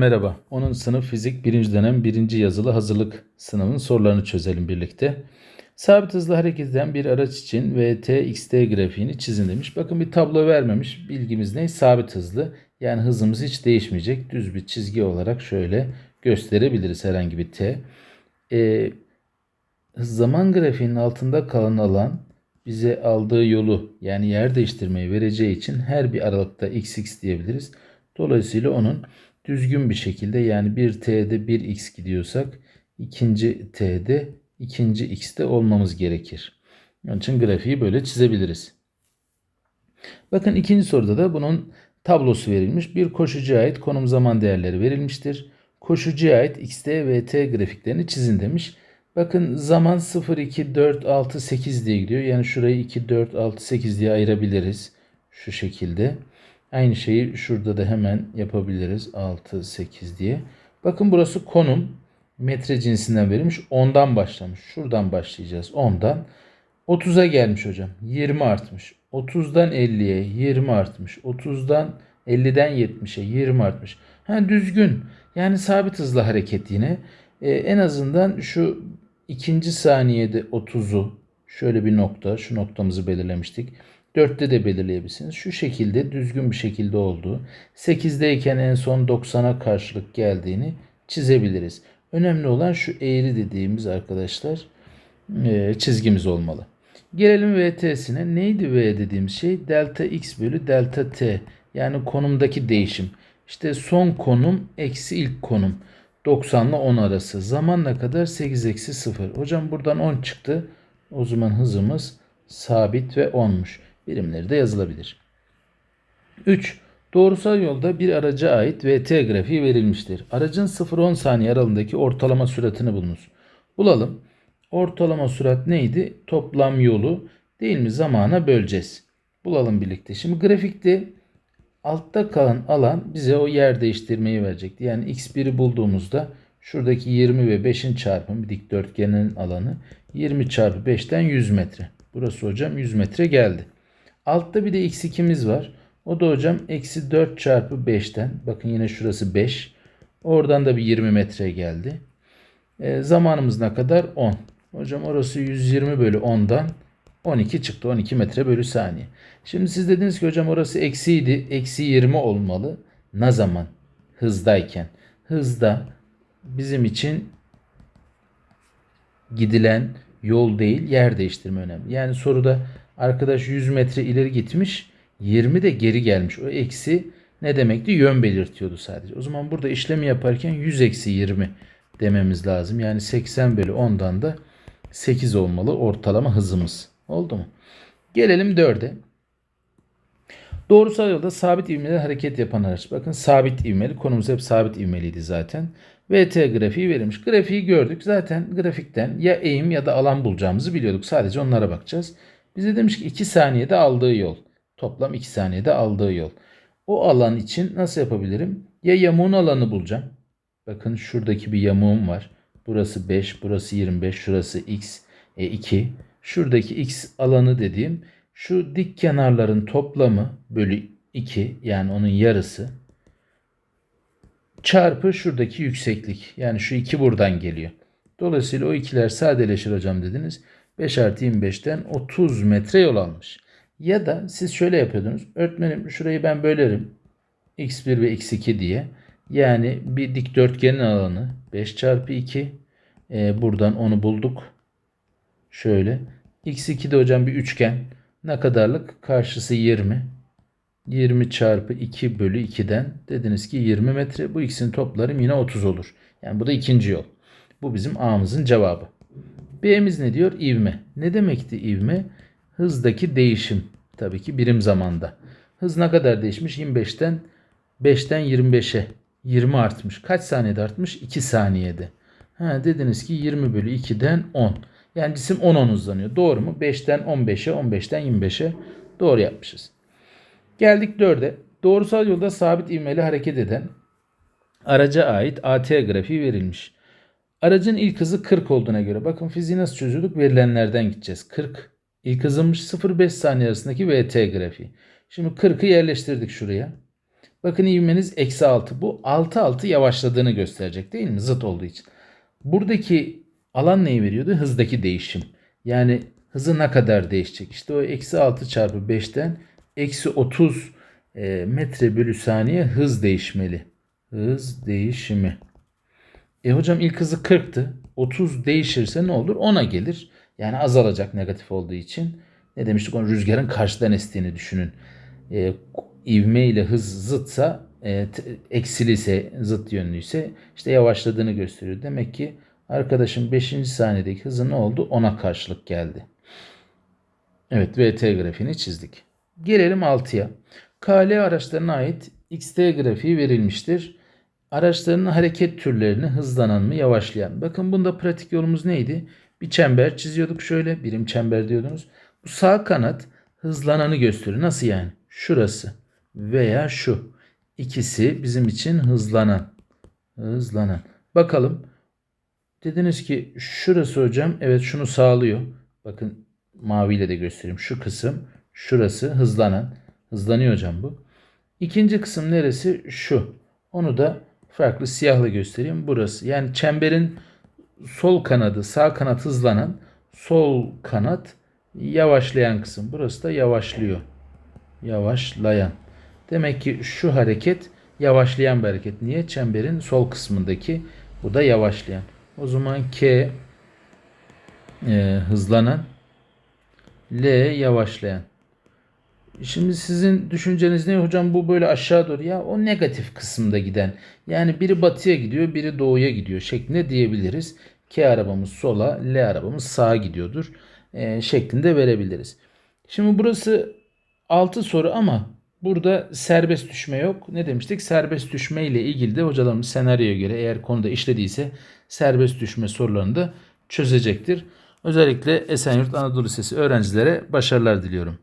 Merhaba, 10. sınıf fizik 1. dönem 1. yazılı hazırlık sınavının sorularını çözelim birlikte. Sabit hızla hareket eden bir araç için VT, XT grafiğini çizin demiş. Bakın bir tablo vermemiş. Bilgimiz ne? Sabit hızlı. Yani hızımız hiç değişmeyecek. Düz bir çizgi olarak şöyle gösterebiliriz herhangi bir T. Ee, zaman grafiğinin altında kalan alan bize aldığı yolu yani yer değiştirmeyi vereceği için her bir aralıkta xx diyebiliriz. Dolayısıyla onun düzgün bir şekilde yani bir t'de bir x gidiyorsak ikinci t'de ikinci x'te olmamız gerekir. Onun için grafiği böyle çizebiliriz. Bakın ikinci soruda da bunun tablosu verilmiş. Bir koşucuya ait konum zaman değerleri verilmiştir. Koşucuya ait xt ve t grafiklerini çizin demiş. Bakın zaman 0, 2, 4, 6, 8 diye gidiyor. Yani şurayı 2, 4, 6, 8 diye ayırabiliriz. Şu şekilde. Aynı şeyi şurada da hemen yapabiliriz. 6, 8 diye. Bakın burası konum. Metre cinsinden verilmiş. 10'dan başlamış. Şuradan başlayacağız. 10'dan. 30'a gelmiş hocam. 20 artmış. 30'dan 50'ye 20 artmış. 30'dan 50'den 70'e 20 artmış. Ha düzgün. Yani sabit hızla hareket yine. Ee, en azından şu ikinci saniyede 30'u şöyle bir nokta. Şu noktamızı belirlemiştik. 4'te de belirleyebilirsiniz. Şu şekilde düzgün bir şekilde olduğu. 8'deyken en son 90'a karşılık geldiğini çizebiliriz. Önemli olan şu eğri dediğimiz arkadaşlar e, çizgimiz olmalı. Gelelim VT'sine. Neydi V dediğimiz şey? Delta X bölü delta T. Yani konumdaki değişim. İşte son konum eksi ilk konum. 90 ile 10 arası. Zaman ne kadar? 8 eksi 0. Hocam buradan 10 çıktı. O zaman hızımız sabit ve 10'muş. Birimleri de yazılabilir. 3. Doğrusal yolda bir araca ait VT grafiği verilmiştir. Aracın 0-10 saniye aralığındaki ortalama süratini bulunuz. Bulalım. Ortalama sürat neydi? Toplam yolu değil mi zamana böleceğiz. Bulalım birlikte. Şimdi grafikte altta kalan alan bize o yer değiştirmeyi verecekti. Yani x1'i bulduğumuzda şuradaki 20 ve 5'in çarpımı dikdörtgenin alanı 20 çarpı 5'ten 100 metre. Burası hocam 100 metre geldi. Altta bir de x2'miz var. O da hocam eksi 4 çarpı 5'ten. Bakın yine şurası 5. Oradan da bir 20 metre geldi. E, zamanımız ne kadar? 10. Hocam orası 120 bölü 10'dan 12 çıktı. 12 metre bölü saniye. Şimdi siz dediniz ki hocam orası eksiydi. Eksi 20 olmalı. Ne zaman? Hızdayken. Hızda bizim için gidilen yol değil yer değiştirme önemli. Yani soruda arkadaş 100 metre ileri gitmiş 20 de geri gelmiş. O eksi ne demekti? Yön belirtiyordu sadece. O zaman burada işlemi yaparken 100 eksi 20 dememiz lazım. Yani 80 bölü 10'dan da 8 olmalı ortalama hızımız. Oldu mu? Gelelim 4'e. Doğrusal yolda sabit ivmeli hareket yapan araç. Bakın sabit ivmeli. Konumuz hep sabit ivmeliydi zaten. VT grafiği verilmiş. Grafiği gördük. Zaten grafikten ya eğim ya da alan bulacağımızı biliyorduk. Sadece onlara bakacağız. Bize demiş ki 2 saniyede aldığı yol. Toplam 2 saniyede aldığı yol. O alan için nasıl yapabilirim? Ya yamuğun alanı bulacağım. Bakın şuradaki bir yamuğum var. Burası 5, burası 25, şurası x, e 2. Şuradaki x alanı dediğim şu dik kenarların toplamı bölü 2 yani onun yarısı çarpı şuradaki yükseklik. Yani şu 2 buradan geliyor. Dolayısıyla o ikiler sadeleşir hocam dediniz. 5 artı 25'ten 30 metre yol almış. Ya da siz şöyle yapıyordunuz. Öğretmenim şurayı ben bölerim. x1 ve x2 diye. Yani bir dikdörtgenin alanı 5 çarpı 2. Ee, buradan onu bulduk. Şöyle. x2 de hocam bir üçgen. Ne kadarlık? Karşısı 20. 20 çarpı 2 bölü 2'den dediniz ki 20 metre. Bu ikisini toplarım yine 30 olur. Yani bu da ikinci yol. Bu bizim A'mızın cevabı. B'miz ne diyor? İvme. Ne demekti ivme? Hızdaki değişim. Tabii ki birim zamanda. Hız ne kadar değişmiş? 25'ten 5'ten 25'e 20 artmış. Kaç saniyede artmış? 2 saniyede. Ha, dediniz ki 20 bölü 2'den 10. Yani cisim 10 10 hızlanıyor. Doğru mu? 5'ten 15'e 15'ten 25'e doğru yapmışız. Geldik 4'e. Doğrusal yolda sabit ivmeli hareket eden araca ait AT grafiği verilmiş. Aracın ilk hızı 40 olduğuna göre bakın fiziği nasıl çözüyorduk? Verilenlerden gideceğiz. 40 ilk hızımmış 0-5 saniye arasındaki VT grafiği. Şimdi 40'ı yerleştirdik şuraya. Bakın ivmeniz eksi 6. Bu 6 6 yavaşladığını gösterecek değil mi? Zıt olduğu için. Buradaki alan neyi veriyordu? Hızdaki değişim. Yani hızı ne kadar değişecek? İşte o eksi 6 çarpı 5'ten eksi 30 e, metre bölü saniye hız değişmeli. Hız değişimi. E hocam ilk hızı 40'tı. 30 değişirse ne olur? 10'a gelir. Yani azalacak negatif olduğu için. Ne demiştik? Onu rüzgarın karşıdan estiğini düşünün. E, ivme ile hız zıtsa, e, eksiliyse, zıt yönlüyse işte yavaşladığını gösteriyor. Demek ki arkadaşın 5. saniyedeki hızı ne oldu? 10'a karşılık geldi. Evet VT grafiğini çizdik. Gelelim 6'ya. KL araçlarına ait XT grafiği verilmiştir. Araçların hareket türlerini hızlanan mı yavaşlayan. Bakın bunda pratik yolumuz neydi? Bir çember çiziyorduk şöyle. Birim çember diyordunuz. Bu sağ kanat hızlananı gösteriyor. Nasıl yani? Şurası veya şu. İkisi bizim için hızlanan. Hızlanan. Bakalım. Dediniz ki şurası hocam evet şunu sağlıyor. Bakın maviyle de göstereyim. Şu kısım şurası hızlanan. Hızlanıyor hocam bu. İkinci kısım neresi? Şu. Onu da farklı siyahla göstereyim. Burası. Yani çemberin sol kanadı, sağ kanat hızlanan, sol kanat yavaşlayan kısım. Burası da yavaşlıyor. Yavaşlayan. Demek ki şu hareket yavaşlayan bir hareket. Niye? Çemberin sol kısmındaki bu da yavaşlayan. O zaman K e, hızlanan L yavaşlayan. Şimdi sizin düşünceniz ne hocam bu böyle aşağı doğru ya o negatif kısımda giden. Yani biri batıya gidiyor biri doğuya gidiyor şeklinde diyebiliriz. K arabamız sola L arabamız sağa gidiyordur e, şeklinde verebiliriz. Şimdi burası 6 soru ama burada serbest düşme yok. Ne demiştik? Serbest düşme ile ilgili de hocalarımız senaryoya göre eğer konuda işlediyse serbest düşme sorularını da çözecektir. Özellikle Esenyurt Anadolu Lisesi öğrencilere başarılar diliyorum.